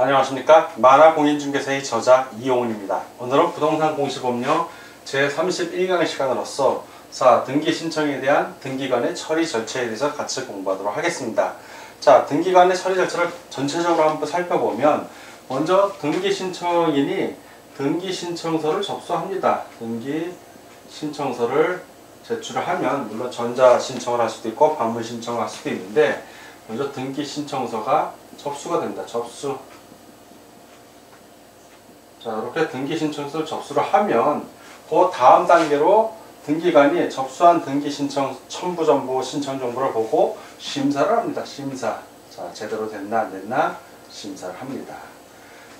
안녕하십니까? 만화 공인중개사의 저자 이용훈입니다. 오늘은 부동산 공시법령 제31강의 시간으로서 자 등기 신청에 대한 등기관의 처리 절차에 대해서 같이 공부하도록 하겠습니다. 자 등기관의 처리 절차를 전체적으로 한번 살펴보면 먼저 등기 신청인이 등기 신청서를 접수합니다. 등기 신청서를 제출을 하면 물론 전자 신청을 할 수도 있고 반문 신청을 할 수도 있는데 먼저 등기 신청서가 접수가 된다 접수 자 이렇게 등기 신청서를 접수를 하면 그 다음 단계로 등기관이 접수한 등기 신청 첨부 정보 신청 정보를 보고 심사를 합니다. 심사. 자 제대로 됐나 안 됐나 심사를 합니다.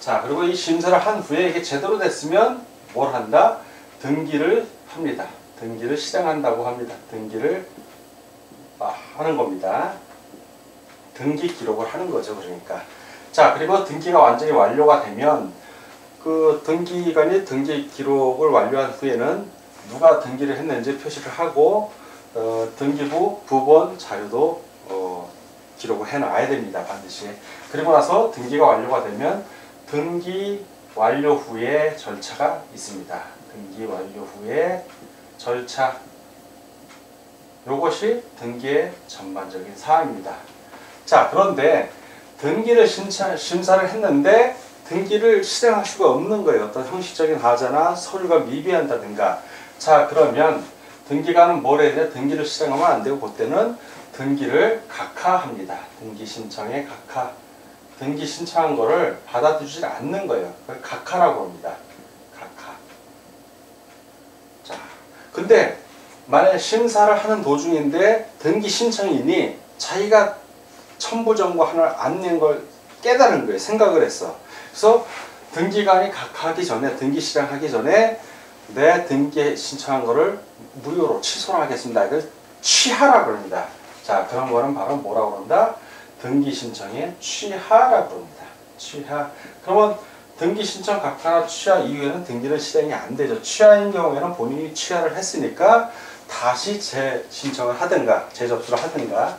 자 그리고 이 심사를 한 후에 이게 제대로 됐으면 뭘 한다? 등기를 합니다. 등기를 실행한다고 합니다. 등기를 아, 하는 겁니다. 등기 기록을 하는 거죠. 그러니까 자 그리고 등기가 완전히 완료가 되면 그 등기관이 등기 기록을 완료한 후에는 누가 등기를 했는지 표시를 하고 어, 등기부 부본 자료도 어, 기록을 해놔야 됩니다. 반드시. 그리고 나서 등기가 완료가 되면 등기 완료 후에 절차가 있습니다. 등기 완료 후에 절차 요것이 등기의 전반적인 사항입니다. 자 그런데 등기를 심사, 심사를 했는데 등기를 실행할 수가 없는 거예요. 어떤 형식적인 하자나 서류가 미비한다든가. 자, 그러면 등기관은 뭘 해야 돼? 등기를 실행하면 안 되고 그때는 등기를 각하합니다. 등기 신청에 각하. 등기 신청한 거를 받아들이지 않는 거예요. 그걸 각하라고 합니다. 각하. 자, 근데 만약 심사를 하는 도중인데 등기 신청인이 자기가 첨부 정보 하나를 안 낸 걸 깨달은 거예요. 생각을 했어. 그래서 등기관이 각하기 전에 등기 실행하기 전에 내 등기 신청한 거를 무효로 취소를 하겠습니다. 이걸 취하라고 합니다. 자 그런 거는 바로 뭐라고 그런다? 등기 신청의 취하라고 합니다. 취하. 그러면 등기 신청 각하나 취하 이후에는 등기는 실행이 안 되죠. 취하인 경우에는 본인이 취하를 했으니까 다시 재신청을 하든가 재접수를 하든가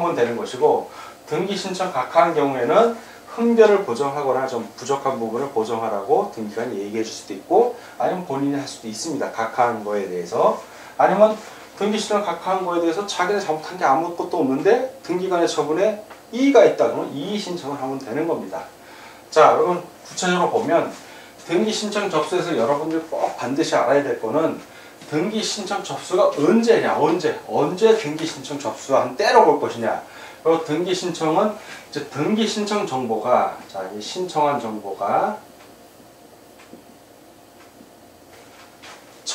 하면 되는 것이고 등기 신청 각하는 경우에는 흥별을 보정하거나 좀 부족한 부분을 보정하라고 등기관이 얘기해 줄 수도 있고 아니면 본인이 할 수도 있습니다. 각하한 거에 대해서 아니면 등기 신청 각하한 거에 대해서 자기는 잘못한 게 아무것도 없는데 등기관의 처분에 이의가 있다 그러면 이의 신청을 하면 되는 겁니다. 자 여러분 구체적으로 보면 등기 신청 접수에서 여러분들 꼭 반드시 알아야 될 거는 등기 신청 접수가 언제냐 언제 언제 등기 신청 접수한 때로 볼 것이냐 그리고 등기 신청은 이제 등기 신청 정보가 자, 이 신청한 정보가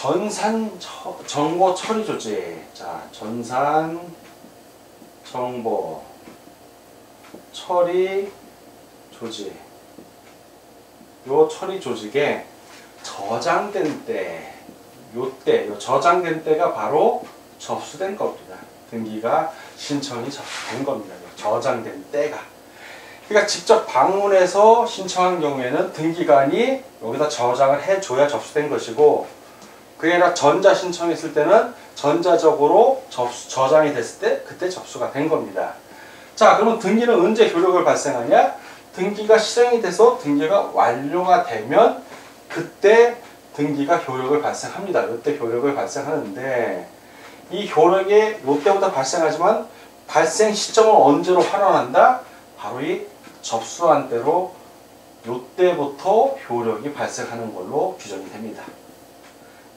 전산 처, 정보 처리 조직. 자, 전산 정보 처리 조직. 요 처리 조직에 저장된 때, 요 때, 요 저장된 때가 바로 접수된 겁니다. 등기가 신청이 접수된 겁니다. 저장된 때가. 그러니까 직접 방문해서 신청한 경우에는 등기관이 여기다 저장을 해줘야 접수된 것이고 그게 아니라 전자 신청했을 때는 전자적으로 접수, 저장이 됐을 때 그때 접수가 된 겁니다. 자 그러면 등기는 언제 효력을 발생하냐? 등기가 실행이 돼서 등기가 완료가 되면 그때 등기가 효력을 발생합니다. 이때 효력을 발생하는데 이 효력이 이때부터 발생하지만 발생 시점은 언제로 환원한다? 바로 이 접수한 때로 이때부터 효력이 발생하는 걸로 규정이 됩니다.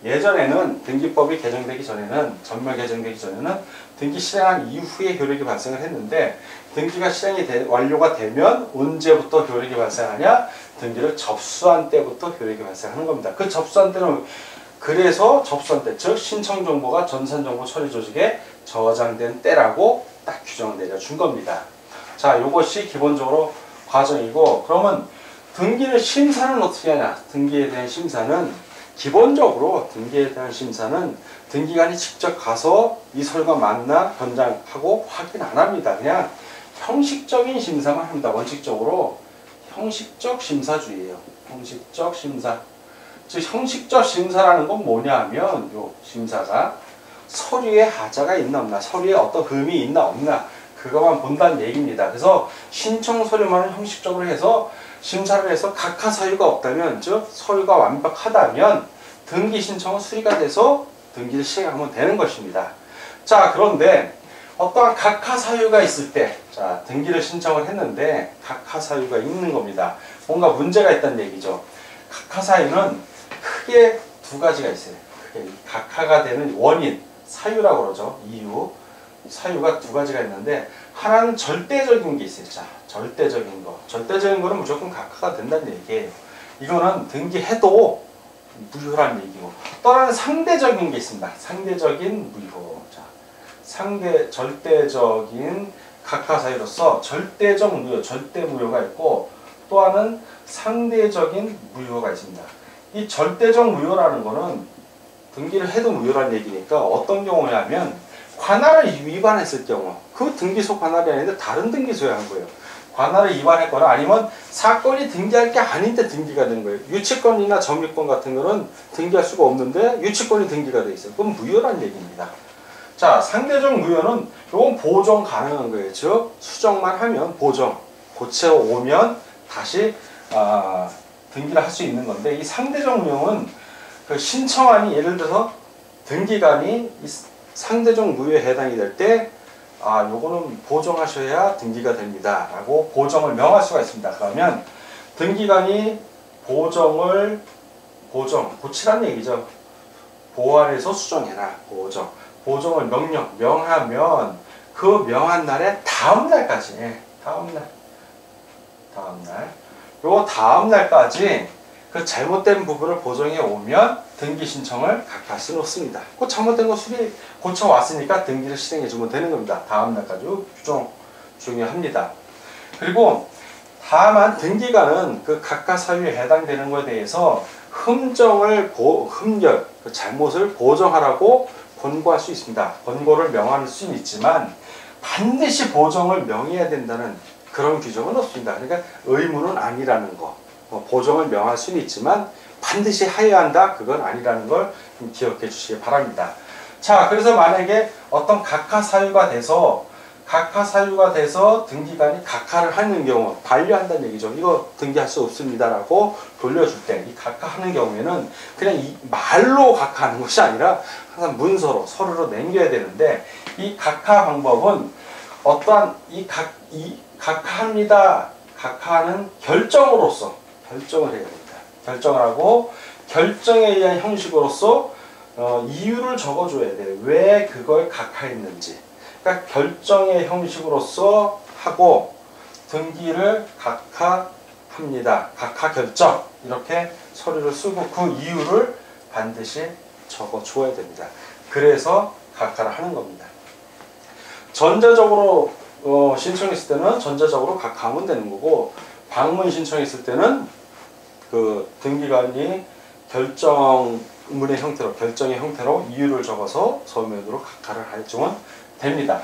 예전에는 등기법이 개정되기 전에는 전면 개정되기 전에는 등기 실행한 이후에 효력이 발생을 했는데 등기가 실행이 되, 완료가 되면 언제부터 효력이 발생하냐? 등기를 접수한 때부터 효력이 발생하는 겁니다. 그 접수한 때는 그래서 접수한 때, 즉 신청 정보가 전산 정보 처리 조직에 저장된 때라고 딱 규정을 내려준 겁니다. 자, 이것이 기본적으로 과정이고 그러면 등기를 심사는 어떻게 하냐? 등기에 대한 심사는 기본적으로 등기에 대한 심사는 등기관이 직접 가서 이 서류가 맞나 변장하고 확인 안 합니다. 그냥 형식적인 심사만 합니다. 원칙적으로 형식적 심사주의예요. 형식적 심사. 즉 형식적 심사라는 건 뭐냐 하면 요 심사가 서류에 하자가 있나 없나 서류에 어떤 흠이 있나 없나 그것만 본다는 얘기입니다. 그래서 신청 서류만을 형식적으로 해서 심사를 해서 각하 사유가 없다면 즉 서류가 완벽하다면 등기 신청은 수리가 돼서 등기를 시행하면 되는 것입니다. 자 그런데 어떠한 각하 사유가 있을 때, 자 등기를 신청을 했는데 각하 사유가 있는 겁니다. 뭔가 문제가 있다는 얘기죠. 각하 사유는 크게 두 가지가 있어요. 크게 각하가 되는 원인, 사유라고 그러죠. 이유, 사유가 두 가지가 있는데 하나는 절대적인 게 있어요. 자, 절대적인 거. 절대적인 거는 무조건 각하가 된다는 얘기예요. 이거는 등기해도 무효라는 얘기고 또 하나는 상대적인 게 있습니다. 상대적인 무효. 자, 상대 절대적인 각하 사유로서 절대적 무효, 절대 무효가 있고 또 하나는 상대적인 무효가 있습니다. 이 절대적 무효라는 거는 등기를 해도 무효라는 얘기니까 어떤 경우냐면 관할을 위반했을 경우 그 등기소 관할이 아닌데 다른 등기소에 한 거예요. 관할을 위반했거나 아니면 사건이 등기할 게 아닌데 등기가 된 거예요. 유치권이나 점유권 같은 거는 등기할 수가 없는데 유치권이 등기가 돼 있어요. 그건 무효란 얘기입니다. 자, 상대적 무효는 이건 보정 가능한 거예요. 즉 수정만 하면 보정 고쳐 오면 다시 아, 등기를 할 수 있는 건데 이 상대적 무효는 그 신청안이 예를 들어서 등기관이 상대적 무효에 해당이 될 때 아, 요거는 보정하셔야 등기가 됩니다. 라고 보정을 명할 수가 있습니다. 그러면 등기관이 보정을 보정, 고치라는 얘기죠. 보완해서 수정해라. 보정. 보정을 명령, 명하면 그 명한 날에 다음 날까지, 다음 날, 다음 날, 요 다음 날까지 그 잘못된 부분을 보정해 오면 등기 신청을 각하 쓰놓습니다. 그 잘못된 거 수리 고쳐 왔으니까 등기를 실행해 주면 되는 겁니다. 다음 날까지 규정 중요합니다. 그리고 다만 등기관은 그 각하 사유에 해당되는 것에 대해서 흠정을 보, 흠결, 그 잘못을 보정하라고 권고할 수 있습니다. 권고를 명할 수는 있지만 반드시 보정을 명해야 된다는 그런 규정은 없습니다. 그러니까 의무는 아니라는 거. 뭐 보정을 명할 수는 있지만 반드시 해야 한다. 그건 아니라는 걸 기억해 주시기 바랍니다. 자, 그래서 만약에 어떤 각하 사유가 돼서 각하 사유가 돼서 등기관이 각하를 하는 경우 반려한다는 얘기죠. 이거 등기할 수 없습니다라고 돌려줄 때 이 각하하는 경우에는 그냥 이 말로 각하하는 것이 아니라 항상 문서로 서류로 남겨야 되는데 이 각하 방법은 어떠한 이 각 이 각하합니다. 각하는 결정으로서 결정을 해야 됩니다. 결정을 하고 결정에 의한 형식으로서 어, 이유를 적어줘야 돼요. 왜 그걸 각하했는지. 그러니까 결정의 형식으로서 하고 등기를 각하합니다. 각하 결정 이렇게 서류를 쓰고 그 이유를 반드시 적어줘야 됩니다. 그래서 각하를 하는 겁니다. 전자적으로 어, 신청했을 때는 전자적으로 각하하면 되는 거고 방문 신청했을 때는 그 등기관이 결정문의 형태로 결정의 형태로 이유를 적어서 서면으로 각하를 해주면 됩니다.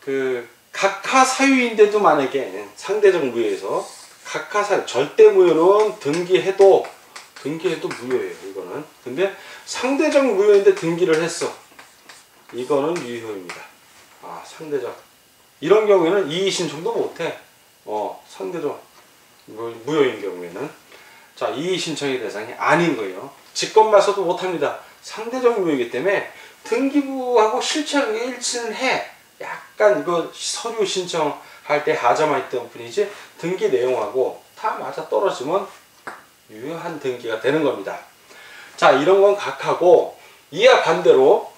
그 각하 사유인데도 만약에 상대적 무효에서 각하 사유 절대 무효는 등기해도 등기해도 무효예요. 이거는 근데 상대적 무효인데 등기를 했어. 이거는 유효입니다. 아 상대적 이런 경우에는 이의 신청도 못해. 어 상대적 무효인 경우에는 자, 이의 신청의 대상이 아닌 거예요. 직권말소도 못합니다. 상대적 무효이기 때문에 등기부하고 실체가 일치는 해. 약간 이거 서류 신청할 때 하자만 있던 뿐이지 등기 내용하고 다 맞아 떨어지면 유효한 등기가 되는 겁니다. 자, 이런 건 각하고 이와 반대로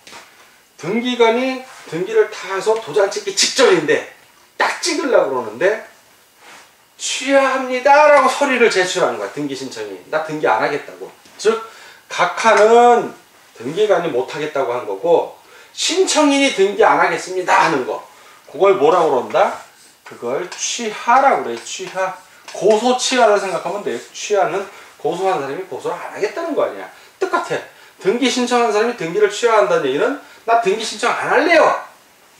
등기관이 등기를 다 해서 도장 찍기 직전인데 딱 찍으려고 그러는데 취하합니다 라고 서류를 제출하는 거야 등기 신청이 나 등기 안 하겠다고 즉 각하는 등기관이 못 하겠다고 한 거고 신청인이 등기 안 하겠습니다 하는 거. 그걸 뭐라고 그런다? 그걸 취하라고 그래 취하. 고소 취하를 생각하면 돼. 취하는 고소한 사람이 고소를 안 하겠다는 거 아니야. 똑같아. 등기 신청한 사람이 등기를 취하한다는 얘기는 나 등기 신청 안 할래요.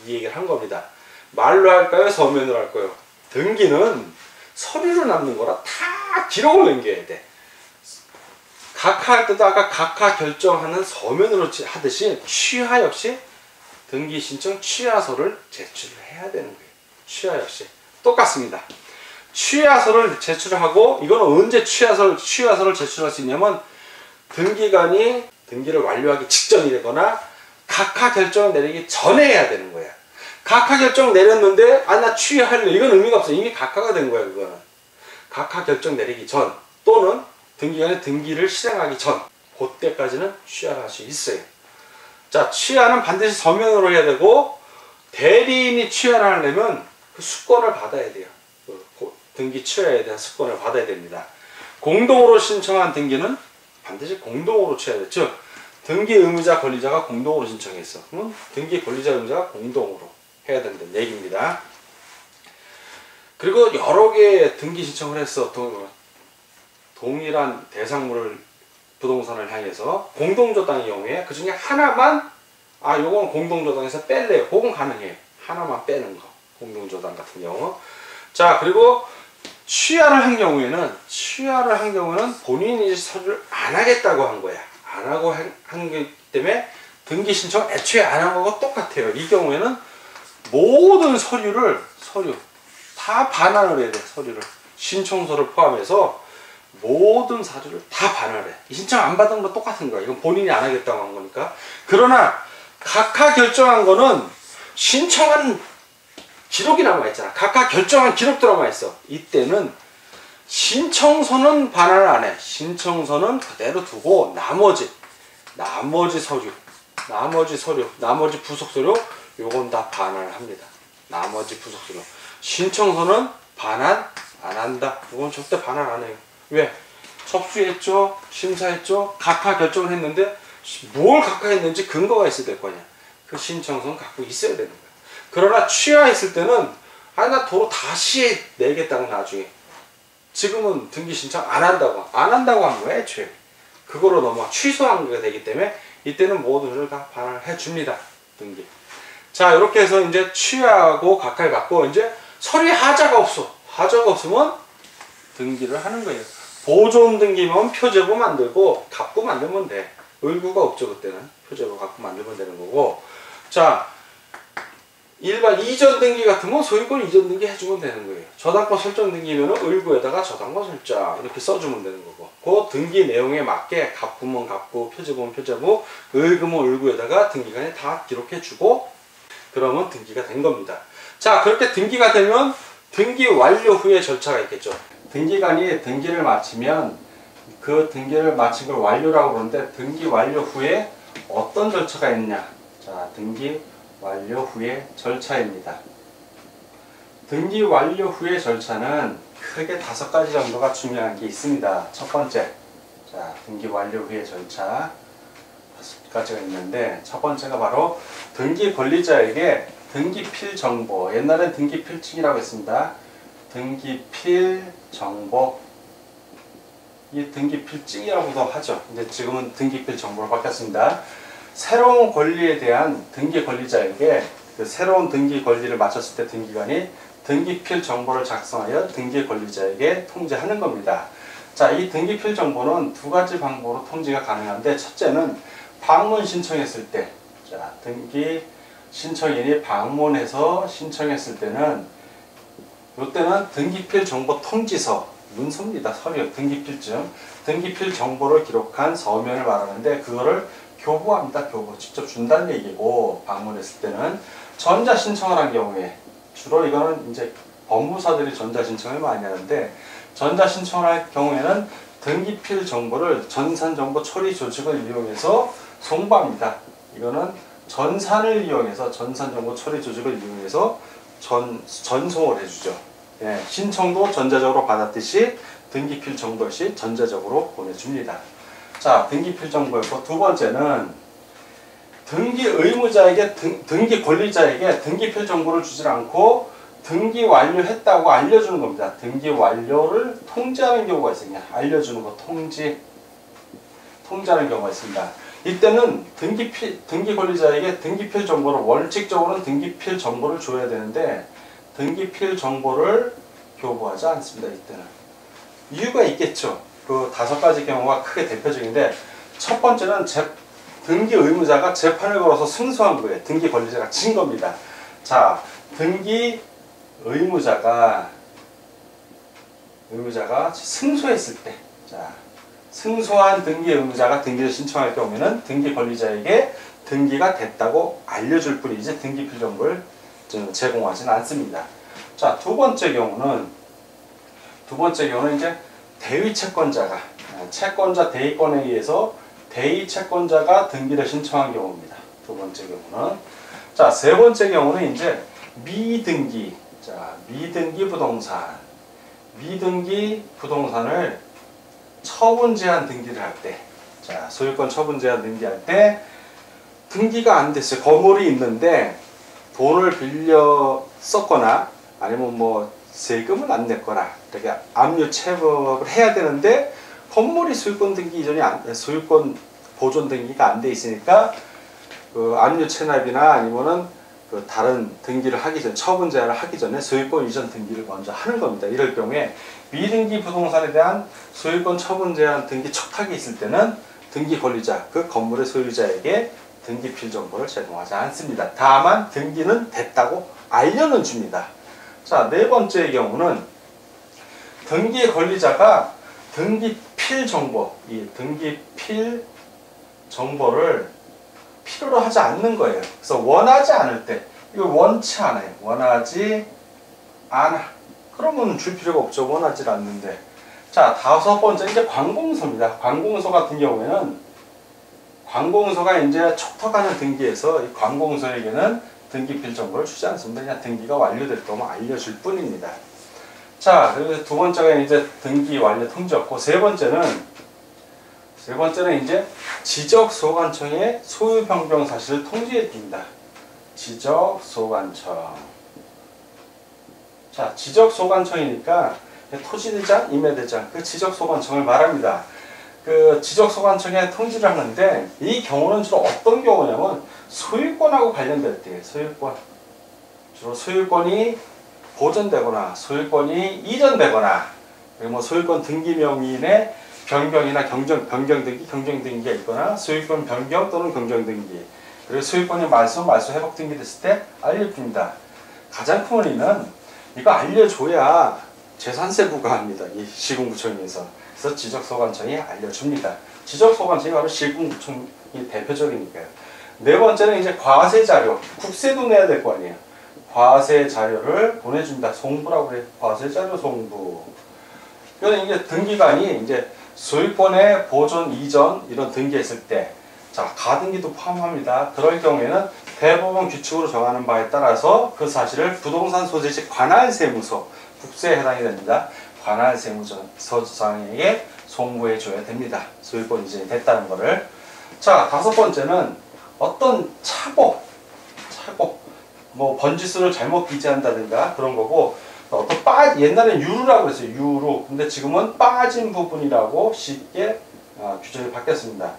이 얘기를 한 겁니다. 말로 할까요? 서면으로 할까요? 등기는 서류로 남는 거라 다 기록을 남겨야 돼. 각하할 때도 아까 각하 결정하는 서면으로 하듯이 취하 역시 등기 신청 취하서를 제출을 해야 되는 거예요. 취하 역시 똑같습니다. 취하서를 제출하고 이거는 언제 취하서를 취하서를 제출할 수 있냐면 등기관이 등기를 완료하기 직전이 되거나 각하 결정을 내리기 전에 해야 되는 거야. 각하 결정 내렸는데 아 나 취하할래 이건 의미가 없어 이미 각하가 된 거야 그거는. 각하 결정 내리기 전 또는 등기관의 등기를 실행하기 전 그때까지는 취하를 할수 있어요. 자 취하는 반드시 서면으로 해야 되고 대리인이 취하를 하려면 그 수권을 받아야 돼요. 그 고- 등기 취하에 대한 수권을 받아야 됩니다. 공동으로 신청한 등기는 반드시 공동으로 취해야 돼. 즉 등기 의무자 권리자가 공동으로 신청했어. 그러면 등기 권리자 의무자가 공동으로 해야 된다는 얘기입니다. 그리고 여러 개의 등기 신청을 했어. 동, 동일한 대상물을 부동산을 향해서 공동저당의 경우에 그 중에 하나만 아 요건 공동저당에서 뺄래요. 그건 가능해요. 하나만 빼는 거. 공동저당 같은 경우. 자 그리고 취하를 한 경우에는 취하를 한 경우는 본인이 서류를 안 하겠다고 한 거야. 안 하고 한게 때문에 등기 신청 애초에 안 한 거가 똑같아요. 이 경우에는 모든 서류를 서류 다 반환을 해야 돼. 서류를 신청서를 포함해서 모든 사주를 다 반환해. 이 신청 안 받은 거 똑같은 거야. 이건 본인이 안 하겠다고 한 거니까. 그러나 각하 결정한 거는 신청한 기록이 남아 있잖아. 각하 결정한 기록도 남아 있어. 이때는 신청서는 반환을 안 해. 신청서는 그대로 두고 나머지 나머지 서류, 나머지 서류, 나머지 부속 서류 요건 다 반환을 합니다. 나머지 부속 서류. 신청서는 반환 안 한다. 이건 절대 반환 안 해요. 왜? 접수했죠, 심사했죠, 각하 결정을 했는데 뭘 각하했는지 근거가 있어야 될거 아니야. 그 신청서는 갖고 있어야 되는 거야. 그러나 취하했을 때는 아나 도로 다시 내겠다고 나중에. 지금은 등기 신청 안 한다고 안 한다고 한 거야 애초에. 그거로 넘어 취소한 게 되기 때문에 이때는 모두를 다 반환해 줍니다 등기. 자 이렇게 해서 이제 취하고 각하를 받고 이제 서류에 하자가 없어. 하자가 없으면 등기를 하는 거예요 보존 등기면 표제부 만들고 갑부 만들면 돼 의구가 없죠 그때는 표제부 갑부 만들면 되는 거고 자 일반 이전 등기 같으면 소유권 이전 등기 해주면 되는 거예요. 저당권 설정 등기면은 을구에다가 저당권 설정 이렇게 써주면 되는 거고 그 등기 내용에 맞게 갑부면 갑부, 표제부면 표제부, 을구면 을구에다가 등기관이 다 기록해주고 그러면 등기가 된 겁니다. 자 그렇게 등기가 되면 등기 완료 후에 절차가 있겠죠. 등기관이 등기를 마치면 그 등기를 마친 걸 완료라고 그러는데 등기 완료 후에 어떤 절차가 있냐? 자 등기 완료 후의 절차입니다. 등기 완료 후의 절차는 크게 다섯 가지 정도가 중요한 게 있습니다. 첫 번째, 자 등기 완료 후의 절차 다섯 가지가 있는데 첫 번째가 바로 등기 권리자에게 등기필 정보 옛날엔 등기필증이라고 했습니다. 등기필 정보 이 등기필증이라고도 하죠. 근데 지금은 등기필 정보로 바뀌었습니다. 새로운 권리에 대한 등기 권리자에게 그 새로운 등기 권리를 마쳤을 때 등기관이 등기필 정보를 작성하여 등기 권리자에게 통지하는 겁니다. 자, 이 등기필 정보는 두 가지 방법으로 통지가 가능한데 첫째는 방문 신청했을 때, 자, 등기 신청인이 방문해서 신청했을 때는 이때는 등기필 정보 통지서 문서입니다. 서류 등기필증 등기필 정보를 기록한 서면을 말하는데 그거를 교부합니다. 교부 직접 준다는 얘기고 방문했을 때는 전자 신청을 한 경우에 주로 이거는 이제 법무사들이 전자 신청을 많이 하는데 전자 신청을 할 경우에는 등기필 정보를 전산 정보 처리 조직을 이용해서 송부합니다. 이거는 전산을 이용해서 전산 정보 처리 조직을 이용해서 전 전송을 해주죠. 예, 신청도 전자적으로 받았듯이 등기필 정보 역시 전자적으로 보내줍니다. 자, 등기필 정보였고 두 번째는 등기 의무자에게 등, 등기 권리자에게 등기필 정보를 주지 않고 등기 완료했다고 알려주는 겁니다. 등기 완료를 통지하는 경우가 있습니다. 알려주는 거 통지 통지하는 경우가 있습니다. 이때는 등기필 등기 권리자에게 등기필 정보를 원칙적으로는 등기필 정보를 줘야 되는데 등기필 정보를 교부하지 않습니다. 이때는 이유가 있겠죠. 그 다섯 가지 경우가 크게 대표적인데 첫 번째는 재, 등기 의무자가 재판을 걸어서 승소한 거예요. 등기 권리자가 진 겁니다. 자, 등기 의무자가 의무자가 승소했을 때, 자, 승소한 등기 의무자가 등기를 신청할 경우에는 등기 권리자에게 등기가 됐다고 알려줄 뿐이지 등기 필정보를 좀 제공하지는 않습니다. 자, 두 번째 경우는 두 번째 경우는 이제 대위 채권자가 아, 채권자 대위권에 의해서 대위 채권자가 등기를 신청한 경우입니다. 두 번째 경우는 자, 세 번째 경우는 이제 미등기 자, 미등기 부동산 미등기 부동산을 처분 제한 등기를 할 때, 자 소유권 처분 제한 등기할 때 등기가 안 됐어요. 건물이 있는데 돈을 빌려 썼거나 아니면 뭐 세금을 안 냈거나 이렇게 압류 체법을 해야 되는데 건물이 소유권 등기 이전이 안, 소유권 보존 등기가 안 돼 있으니까 그 압류 체납이나 아니면은 그 다른 등기를 하기 전 처분 제한을 하기 전에 소유권 이전 등기를 먼저 하는 겁니다. 이럴 경우에 미등기 부동산에 대한 소유권 처분 제한 등기 척탁이 있을 때는 등기 권리자 그 건물의 소유자에게 등기 필 정보를 제공하지 않습니다. 다만 등기는 됐다고 알려는 줍니다. 자, 네 번째의 경우는 등기 권리자가 등기 필 정보, 이 등기 필 정보를 필요로 하지 않는 거예요. 그래서 원하지 않을 때, 이거 원치 않아요. 원하지 않아. 그러면 줄 필요가 없죠. 원하지 않는데. 자, 다섯 번째 이제 관공서입니다. 관공서 같은 경우에는 관공서가 이제 촉탁하는 등기에서 이 관공서에게는 등기필 정보를 주지 않습니다. 그냥 등기가 완료될 거면 알려줄 뿐입니다. 자, 그리고 두 번째가 이제 등기 완료 통지였고, 세 번째는 세 번째는 이제 지적 소관청에 소유 변경 사실을 통지해 줍니다. 지적 소관청. 자, 지적소관청이니까 토지대장, 임야대장, 그 지적소관청을 말합니다. 그 지적소관청에 통지를 하는데 이 경우는 주로 어떤 경우냐면 소유권하고 관련될 때 소유권 주로 소유권이 보존되거나 소유권이 이전되거나 그리고 뭐 소유권 등기 명의인의 변경이나 경정 변경 등기, 경정 등기가 있거나 소유권 변경 또는 경정 등기 그리고 소유권이 말소, 말소 회복 등기 됐을 때 알려줍니다. 가장 큰 원인은 이거 알려줘야 재산세 부과합니다. 이 시군구청에서 그래서 지적소관청이 알려줍니다. 지적소관청이 바로 시군구청이 대표적이니까요. 네 번째는 이제 과세 자료, 국세도 내야 될 거 아니에요. 과세 자료를 보내줍니다. 송부라고 그래. 과세 자료 송부. 이거는 이제 등기관이 이제 소유권의 보존 이전 이런 등기했을 때, 자 가등기도 포함합니다. 그럴 경우에는 대법원 규칙으로 정하는 바에 따라서 그 사실을 부동산 소재지 관할세무서 국세에 해당이 됩니다. 관할세무서장에게 송부해 줘야 됩니다. 소유권 이전이 됐다는 것을. 자 다섯 번째는 어떤 착오, 착오, 뭐 번지수를 잘못 기재한다든가 그런 거고 어떤 빠 옛날엔 유루라고 했어요 유루 근데 지금은 빠진 부분이라고 쉽게 어, 규정이 바뀌었습니다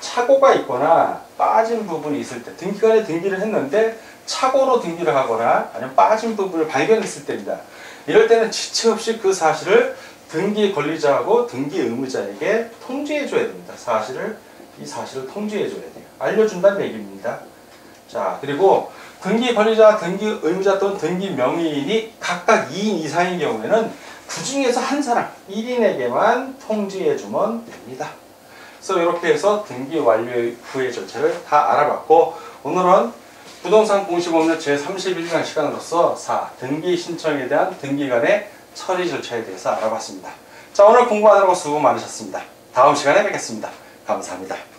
착오가 있거나 빠진 부분이 있을 때 등기관에 등기를 했는데 착오로 등기를 하거나 아니면 빠진 부분을 발견했을 때입니다. 이럴 때는 지체 없이 그 사실을 등기 권리자하고 등기 의무자에게 통지해 줘야 됩니다. 사실을 이 사실을 통지해 줘야 돼요. 알려준다는 얘기입니다. 자 그리고 등기 권리자, 등기 의무자 또는 등기 명의인이 각각 2인 이상인 경우에는 그 중에서 한 사람, 1인에게만 통지해주면 됩니다. 그래서 이렇게 해서 등기 완료 후의 절차를 다 알아봤고 오늘은 부동산 공시 법률 제31강 시간으로서 4. 등기 신청에 대한 등기간의 처리 절차에 대해서 알아봤습니다. 자 오늘 공부하느라고 수고 많으셨습니다. 다음 시간에 뵙겠습니다. 감사합니다.